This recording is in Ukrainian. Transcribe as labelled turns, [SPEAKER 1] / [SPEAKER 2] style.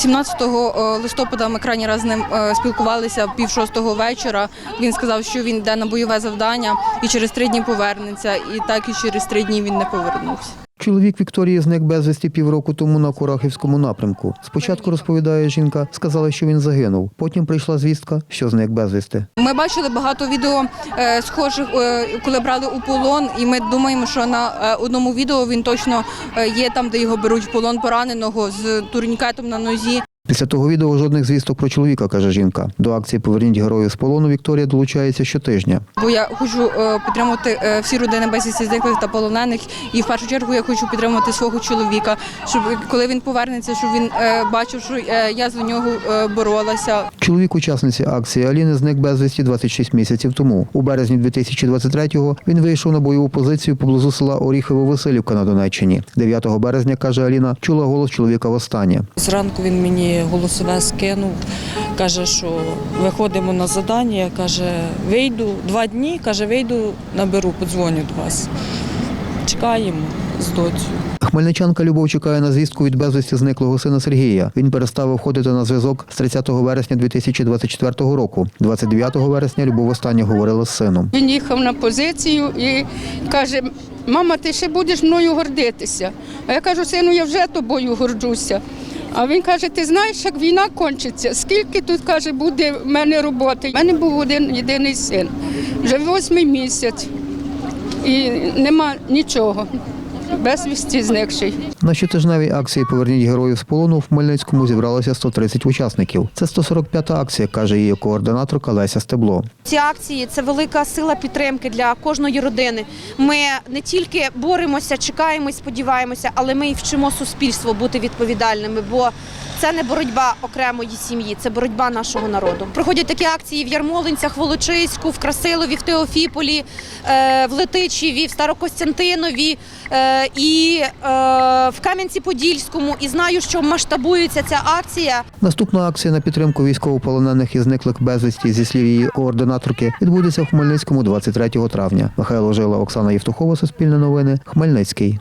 [SPEAKER 1] 17 листопада ми крайній раз з ним е, спілкувалися пів шостого вечора. Він сказав, що він йде на бойове завдання і через три дні повернеться. І так і через три дні він не повернувся.
[SPEAKER 2] Чоловік Вікторії зник безвісті півроку тому на Курахівському напрямку. Спочатку розповідає жінка, сказала, що він загинув. Потім прийшла звістка, що зник безвісти.
[SPEAKER 1] Ми бачили багато відео е, схожих, е, коли брали у полон, і ми думаємо, що на е, одному відео він точно є там, де його беруть в полон пораненого з турнікетом на нозі.
[SPEAKER 2] Після того відео жодних звісток про чоловіка, каже жінка. До акції Поверніть героїв з полону Вікторія долучається щотижня.
[SPEAKER 1] Бо я хочу е, підтримувати е, всі родини безвісті зниклих та полонених. І в першу чергу я хочу підтримати свого чоловіка, щоб коли він повернеться, щоб він е, бачив, що я за нього боролася.
[SPEAKER 2] Чоловік учасниці акції Аліни зник безвісті 26 місяців тому. У березні 2023-го він вийшов на бойову позицію поблизу села Оріхово-Василівка на Донеччині. 9 березня, каже Аліна, чула голос чоловіка востаннє.
[SPEAKER 3] Зранку він мені голосове скинув, каже, що виходимо на задання, каже, вийду два дні, каже, вийду, наберу, подзвоню до вас. Чекаємо з доцю.
[SPEAKER 2] Хмельничанка Любов чекає на звістку від безвісті зниклого сина Сергія. Він перестав виходити на зв'язок з 30 вересня 2024 року. 29 вересня Любов останнє говорила з сином.
[SPEAKER 4] Він їхав на позицію і каже: мама, ти ще будеш мною гордитися. А я кажу, сину, я вже тобою горджуся. А він каже: ти знаєш, як війна кончиться, скільки тут каже, буде в мене роботи. У мене був один єдиний син, вже восьмий місяць, і нема нічого. Безвісті зникший.
[SPEAKER 2] На щотижневій акції Поверніть героїв з полону в Хмельницькому зібралося 130 учасників. Це 145-та акція, каже її координаторка Леся Стебло.
[SPEAKER 5] Ці акції це велика сила підтримки для кожної родини. Ми не тільки боремося, чекаємо, і сподіваємося, але ми і вчимо суспільство бути відповідальними, бо це не боротьба окремої сім'ї, це боротьба нашого народу. Проходять такі акції в Ярмолинцях, Волочиську, в Красилові, в Теофіполі, е, в Летичеві, в Старокостянтинові е, і е, в Кам'янці-Подільському. І знаю, що масштабується ця акція.
[SPEAKER 2] Наступна акція на підтримку військовополонених і зниклих безвісті зі слів її координаторки відбудеться в Хмельницькому 23 травня. Михайло Жила, Оксана Євтухова, Суспільне новини, Хмельницький.